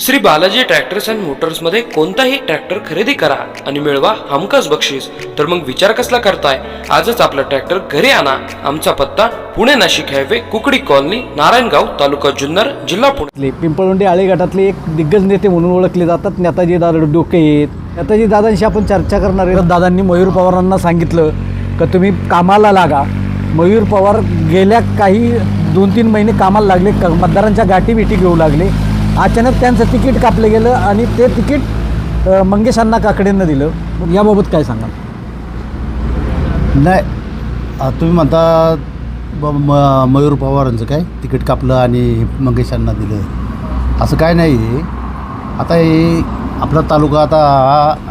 Shri Balaji tractors and मोटर्समध्ये कोणताही tractor खरेदी करा आणि मिळवा हमखास बक्षीस. तर मग विचार कसला करताय? आजच आपला ट्रॅक्टर घरी आणा. आमचा पत्ता पुणे नाशिक हायवे कुकडी कॉलनी नारायणगाव तालुका जुन्नर जिल्हा पुणे. पिंपळवंडी आळे गटातले एक दिग्गज नेते म्हणून ओळखले जातात नेताजी दादा डोके आहेत. नेताजी दादांशी आपण चर्चा करणार आहे. दादांनी मयूर पवारांना सांगितलं का तुम्ही कामाला लागा. मयूर पवार गेल्या काही दोन तीन महिने कामाला लागले क- मतदारांच्या गाठी बिठी घेऊ लागले. अचानक त्यांचं तिकीट कापलं गेलं आणि ते तिकीट मंगेशांना मंगेश काकडेंना दिलं. याबाबत काय सांगाल? नाही तुम्ही म्हणता म मयूर पवारांचं काय तिकीट कापलं आणि मंगेशांना दिलं. असं काय नाही. आता हे आपला तालुका आता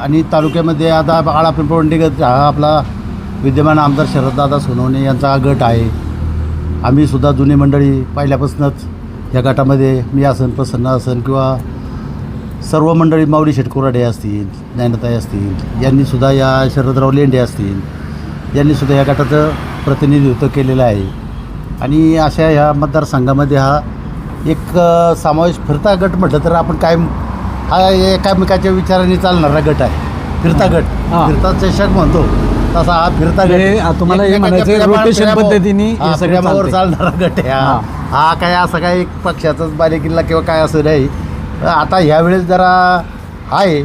आणि तालुक्यामध्ये आता आळा पिंपळंडी गट हा आपला विद्यमान आमदार शरददादा सोनवणे यांचा गट आहे. आम्ही सुद्धा जुनी मंडळी पहिल्यापासूनच या गटामध्ये मी असन प्रसन्न असन किंवा सर्व मंडळी माऊली शेटकुराडे असतील ज्ञानताई असतील यांनीसुद्धा या शरदराव लेंडे असतील यांनीसुद्धा या गटाचं प्रतिनिधित्व केलेलं आहे आणि अशा ह्या मतदारसंघामध्ये हा एक समावेश फिरता गट म्हटलं तर आपण काय हा एकामेकाच्या विचाराने चालणारा गट आहे फिरता गट. फिरता चषक म्हणतो तसा हा फिरता गट तुम्हाला हे प्रेमावर- पद्धतीने. चालणारा गट आहे हा. हा काय असं काही पक्षाचाच बालेकिल्ला किंवा काय असं नाही. आता ह्यावेळेस जरा आहे.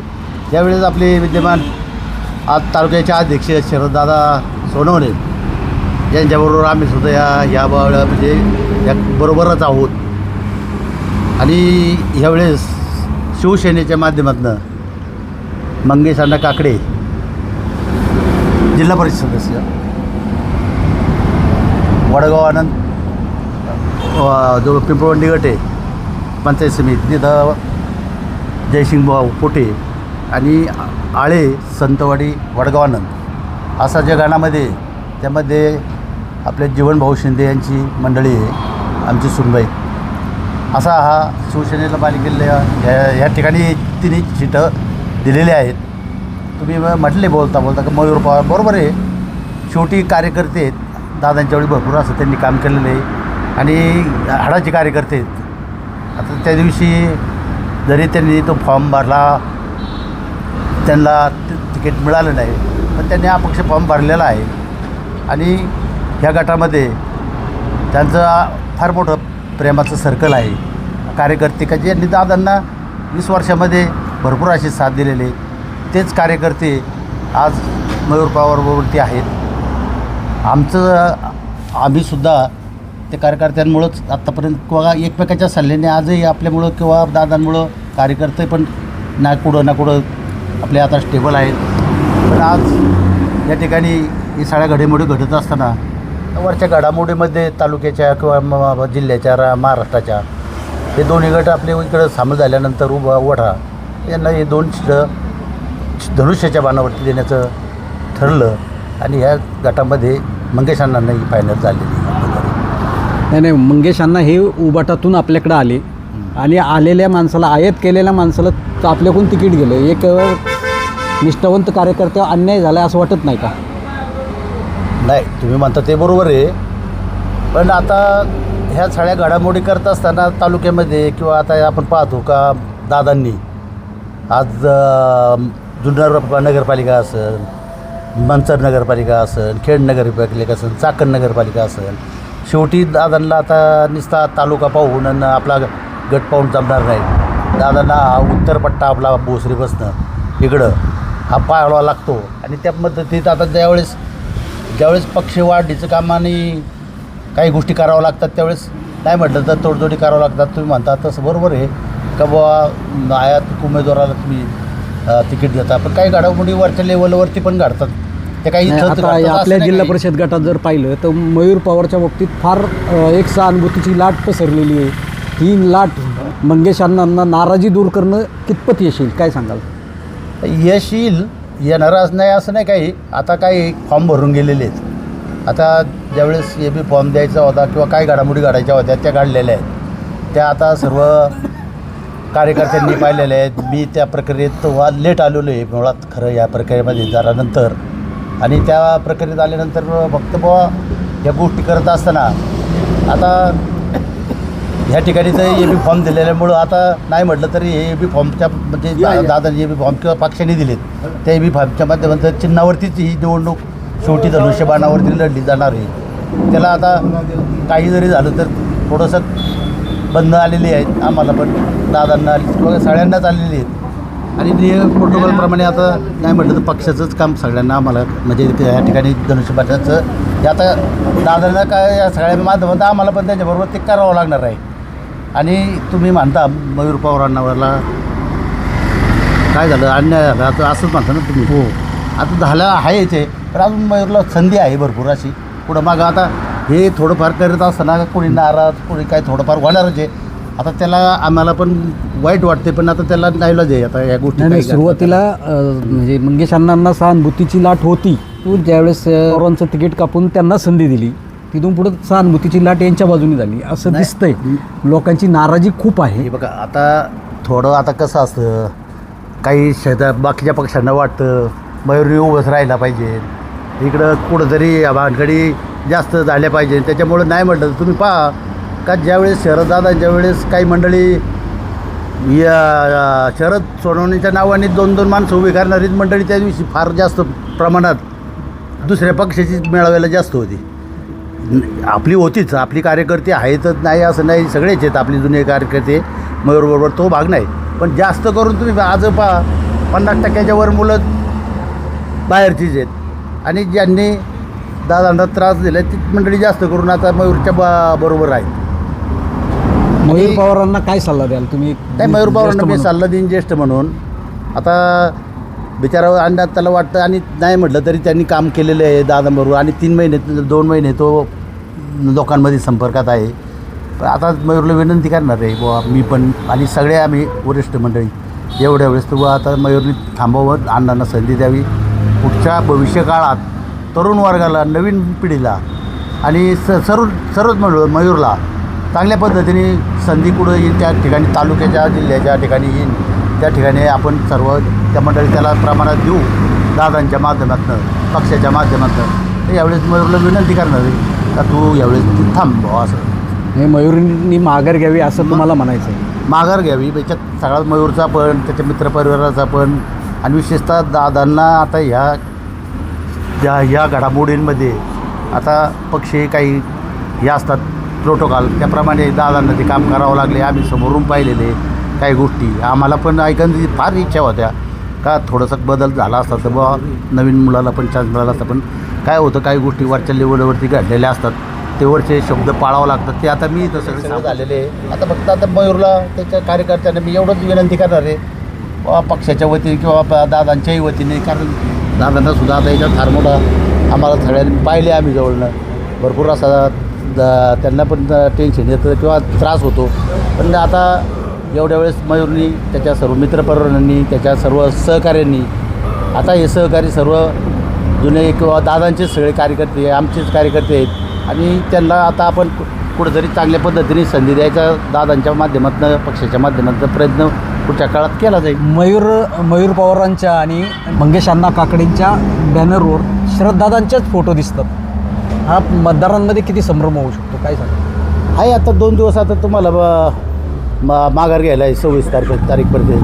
यावेळेस आपले विद्यमान आज तालुक्याचे अध्यक्ष शरददादा सोनवणे यांच्याबरोबर आम्ही सुद्धा या ह्या म्हणजे या बरोबरच आहोत. आणि ह्यावेळेस शिवसेनेच्या माध्यमातून मंगेश अण्णा काकडे जिल्हा परिषद सदस्य वडगाव आनंद जो पिंपळवंडी गट आहे पंचायत समिती तिथं जयसिंग भाऊ पोटे आणि आळे संतवाडी वडगाव आनंद. असा ज्या गाण्यामध्ये त्यामध्ये आपले जीवनभाऊ शिंदे यांची मंडळी आहे आमची सुनबाई. असा हा शिवसेनेला बालेकिल्ले ह्या या ठिकाणी तिन्ही सीटं दिलेली आहेत. तुम्ही म्हटले बोलता बोलता का मयूर पवार बरोबर आहे. शेवटी कार्यकर्ते आहेत दादांच्या वेळी भरपूर असं त्यांनी काम केलेलं आहे. आणि हाडाचे कार्यकर्ते आहेत. आता त्या दिवशी जरी त्यांनी तो फॉर्म भरला त्यांना तिकीट मिळालं नाही पण त्यांनी अपक्ष फॉर्म भरलेला आहे. आणि ह्या गटामध्ये त्यांचं फार मोठं प्रेमाचं सर्कल आहे. कार्यकर्ते का ज्यांनी दादांना वीस वर्षामध्ये भरपूर अशी साथ दिलेले. तेच कार्यकर्ते आज मयूर पवारवरती आहेत. आमचं आम्हीसुद्धा ते कार्यकर्त्यांमुळंच आत्तापर्यंत किंवा एकमेकाच्या सल्ल्याने आजही आपल्यामुळं किंवा दादांमुळं कार्यकर्ते पण ना कुठं ना कुठं आपले आता स्टेबल आहेत. पण आज या ठिकाणी ही सगळ्या घडामोडी घडत असताना वरच्या घडामोडीमध्ये तालुक्याच्या किंवा जिल्ह्याच्या रा महाराष्ट्राच्या हे दोन्ही गट आपले इकडं सामील झाल्यानंतर उभा वढा यांना हे दोन धनुष्याच्या बाणावरती देण्याचं ठरलं आणि ह्या गटामध्ये मंगेश अण्णांनाही फायनल झालेली. नाही नाही मंगेश अण्णा हे उबाटातून आपल्याकडे आले. आणि आलेल्या माणसाला आयात केलेल्या माणसाला आपल्याकडून तिकीट गेलं. एक निष्ठावंत कार्यकर्त्यावर अन्याय झाला असं वाटत नाही का? नाही तुम्ही म्हणता ते बरोबर आहे. पण आता ह्या सगळ्या घडामोडी करत असताना तालुक्यामध्ये किंवा आता आपण पाहतो का दादांनी आज जुन्नर नगरपालिका असेल मंचर नगरपालिका असेल खेड नगरपालिका असेल चाकण नगरपालिका असेल शेवटी दादांना आता निस्ता तालुका पाहून आणि आपला गट पाहून जमणार नाही. दादांना हा उत्तर पट्टा आपला भोसरीपासनं इकडं हा पाळावा लागतो. आणि त्या पद्धतीत आता ज्यावेळेस ज्यावेळेस पक्ष वाढीचं काम आणि काही गोष्टी कराव्या लागतात त्यावेळेस नाही म्हटलं तर तोडजोडी करावं लागतात. तुम्ही म्हणता तसं बरोबर आहे. का बुवा आयात उमेदवाराला तुम्ही तिकीट देता. पण काही घडामोडी वरच्या लेवलवरती पण घडतात. ते काही नाही, आता आपल्या जिल्हा. परिषद गटात जर पाहिलं तर मयूर पवारच्या बाबतीत फार अ, एक सहानुभूतीची लाट पसरलेली आहे. ही लाट मंगेश अण्णांना नाराजी दूर करणं कितपत येशील? काय सांगाल? यश येईल येणारच नाही असं नाही काही. आता काही फॉर्म भरून गेलेले आहेत. आता ज्यावेळेस ए बी फॉर्म द्यायचा होता किंवा काही घडामोडी घडायच्या होत्या त्या काढलेल्या आहेत. त्या आता सर्व कार्यकर्त्यांनी पाहिलेल्या आहेत. मी त्या प्रक्रियेत वा लेट आलेलो आहे. मुळात खरं या प्रक्रियेमध्ये झाल्यानंतर आणि त्या प्रक्रियेत आल्यानंतर फक्त बुवा या गोष्टी करत असताना आता ह्या ठिकाणी तर ए बी फॉर्म दिलेल्यामुळं आता नाही म्हटलं तरी हे ए बी फॉर्मच्या म्हणजे दा- दादांनी ए बी फॉर्म किंवा पक्षाने दिलेत. त्या ए बी फॉर्मच्या माध्यमातून चिन्हावरतीच ही निवडणूक शेवटी धनुष्यबाणावरती लढली जाणार आहे. त्याला आता काही जरी झालं तर थोडंसं बंद आलेली आहेत. आम्हाला पण दादांना आली किंवा सगळ्यांनाच आलेली आहेत. आणि नियम प्रोटोकॉलप्रमाणे आता नाही म्हटलं तर पक्षाचंच काम सगळ्यांना आम्हाला म्हणजे या ठिकाणी धनुष्यबाणाचं हे आता दादांना काय या सगळ्या माध्यमात आम्हाला पण त्याच्याबरोबर ते करावं लागणार आहे. आणि तुम्ही म्हणता मयूर पवारांनावरला काय झालं अन्याय झाला आता असंच म्हणता ना तुम्ही. हो. आता झालं आहे पण अजून मयूरला संधी आहे भरपूर अशी. पुढं मागं आता हे थोडंफार करत असताना कोणी नाराज कोणी काय थोडंफार होणारच आहे. आता त्याला आम्हाला पण वाईट वाटते पण आता त्याला नाईलाज आहे आता या गोष्टी नाही नाही काही सुरुवातीला अं, म्हणजे मंगेश अण्णांना सहानुभूतीची लाट होती. तू ज्यावेळेस अं, पवारांचं तिकीट कापून त्यांना संधी दिली. तिथून पुढे सहानुभूतीची लाट यांच्या बाजूनी झाली. असं नाही. दिसतंय. लोकांची नाराजी खूप आहे. हे बघा आता थोडं आता कसं असतं काही शेता बाकीच्या पक्षांना वाटतं मयुरी उभंच राहायला पाहिजे. इकडं कुठंतरी भानगडी जास्त झाल्या पाहिजे. त्याच्यामुळं नाही म्हटलं तर तुम्ही पहा का ज्यावेळेस शरददादांच्या वेळेस काही मंडळी या शरद सोडवणीच्या नावाने दोन दोन माणसं उभी करणारी मंडळी त्या दिवशी फार जास्त प्रमाणात दुसऱ्या पक्षाची मेळाव्याला जास्त होती. आपली होतीच आपली कार्यकर्ते आहेतच नाही असं नाही सगळेच आहेत आपले जुने कार्यकर्ते मयूरबरोबर तो भाग नाही. पण जास्त करून तुम्ही आज पहा पन्नास टक्क्याच्या वर मुलं बाहेरचीच आहेत. आणि ज्यांनी दादांना त्रास दिला ती मंडळी जास्त करून आता मयूरच्या बा बरोबर आहेत. मयूर आणि- पवारांना काय सल्ला द्याल? तुम्ही नाही मयूर पवारांना मी. सल्ला देईन ज्येष्ठ म्हणून. आता बिचारा अंदाज त्याला वाटतं आणि नाही म्हटलं तरी त्यांनी काम केलेलं आहे दादाबरोबर आणि तीन महिने दोन महिने तो लोकांमध्ये संपर्कात आहे. पण आता मयूरला विनंती करणार आहे बुवा मी पण आणि सगळे आम्ही वरिष्ठ मंडळी. एवढ्या वेळेस तर बुवा आता मयूरने थांबावं अण्णांना संधी द्यावी. पुढच्या भविष्यकाळात तरुण वर्गाला नवीन पिढीला आणि स सर्व सर्वच म्हणू मयूरला चांगल्या पद्धतीने संधी कुठं येईल त्या ठिकाणी तालुक्याच्या जिल्ह्याच्या ठिकाणी येईल त्या ठिकाणी आपण सर्व त्या मंडळी त्याला प्रमाणात देऊ दादांच्या माध्यमातून पक्षाच्या माध्यमातून. तर यावेळेस मयूरला विनंती करणार आहे का तू यावेळेस तू थांब असं. हे मयुरींनी माघार घ्यावी असं तुम्हाला म्हणायचं आहे. माघार घ्यावी. त्याच्यात सगळा मयूरचा पण त्याच्या मित्रपरिवाराचा पण आणि विशेषतः दादांना आता ह्या ज्या ह्या घडामोडींमध्ये आता पक्षी काही हे असतात प्रोटोकॉल त्याप्रमाणे दादांना ते काम करावं लागले. आम्ही समोरून पाहिलेले. काही गोष्टी. आम्हाला पण ऐकण्याची फार इच्छा होत्या. का थोडंसं बदल झाला असता तर बुवा नवीन मुलाला पण चान्स मिळाला असता. पण काय होतं काही गोष्टी वरच्या लेवलवरती घडलेल्या असतात. ते वरचे शब्द पाळावं लागतात. ते आता मी तसं सगळं झालेले. आहे. आता फक्त आता मयूरला त्याच्या कार्यकर्त्यांना मी एवढंच विनंती करणार आहे. पक्षाच्या वतीने किंवा ब- दादांच्याही वतीने कारण दादांना सुद्धा आता याच्यात फार मोठा आम्हाला सगळ्यांनी पाहिले आम्ही जवळनं. भरपूर असा त्यांना पण टेन्शन येतं किंवा त्रास होतो. पण आता एवढ्या वेळेस मयूरनी त्याच्या सर्व मित्रपरिवारांनी त्याच्या सर्व सहकार्यांनी आता हे सहकारी सर्व जुने किंवा दादांचेच सगळे कार्यकर्ते आमचेच कार्यकर्ते आहेत. आणि त्यांना आता आपण कुठेतरी कुठंतरी चांगल्या पद्धतीने संधी द्यायचा दादांच्या माध्यमातून पक्षाच्या माध्यमातून प्रयत्न पुढच्या काळात केला जाईल. मयूर मयूर पवारांच्या आणि मंगेश अण्णा काकडेंच्या बॅनरवर शरददादांचेच फोटो दिसतात. हा मतदारांमध्ये किती संभ्रम होऊ शकतो? काय सांगा आहे आता दोन दिवस आता तुम्हाला ब- मा माघार घ्यायला आहे सव्वीस तारीख तारीखपर्यंत.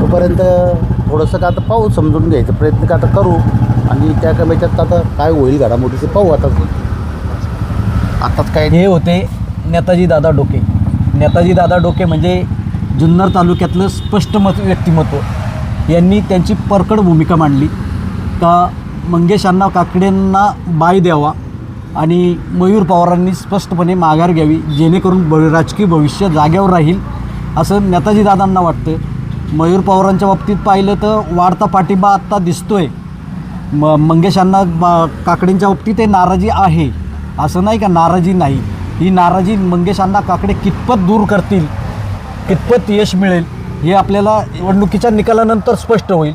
तोपर्यंत थोडंसं का आता पाहू समजून घ्यायचा प्रयत्न का आता करू? आणि त्या कमीच्यात आता काय होईल घडामोडी ते पाहू आता. आताच काय हे होते नेताजी दादा डोके. नेताजी दादा डोके म्हणजे जुन्नर तालुक्यातलं स्पष्ट मत व्यक्तिमत्व. यांनी त्यांची परकड भूमिका मांडली. का मंगेश अण्णा काकडेंना बाय द्यावा आणि मयूर पवारांनी स्पष्टपणे माघार घ्यावी जेणेकरून ब राजकीय भविष्य जाग्यावर राहील असं नेताजी दादांना वाटतं मयूर पवारांच्या बाबतीत पाहिलं तर वाढता पाठिंबा आत्ता दिसतो आहे म मंगेशांना काकडींच्या काकडेंच्या बाबतीत हे नाराजी आहे असं नाही का? नाराजी नाही. ही नाराजी मंगेशांना काकडे कितपत दूर करतील कितपत यश मिळेल हे आपल्याला निवडणुकीच्या निकालानंतर स्पष्ट होईल.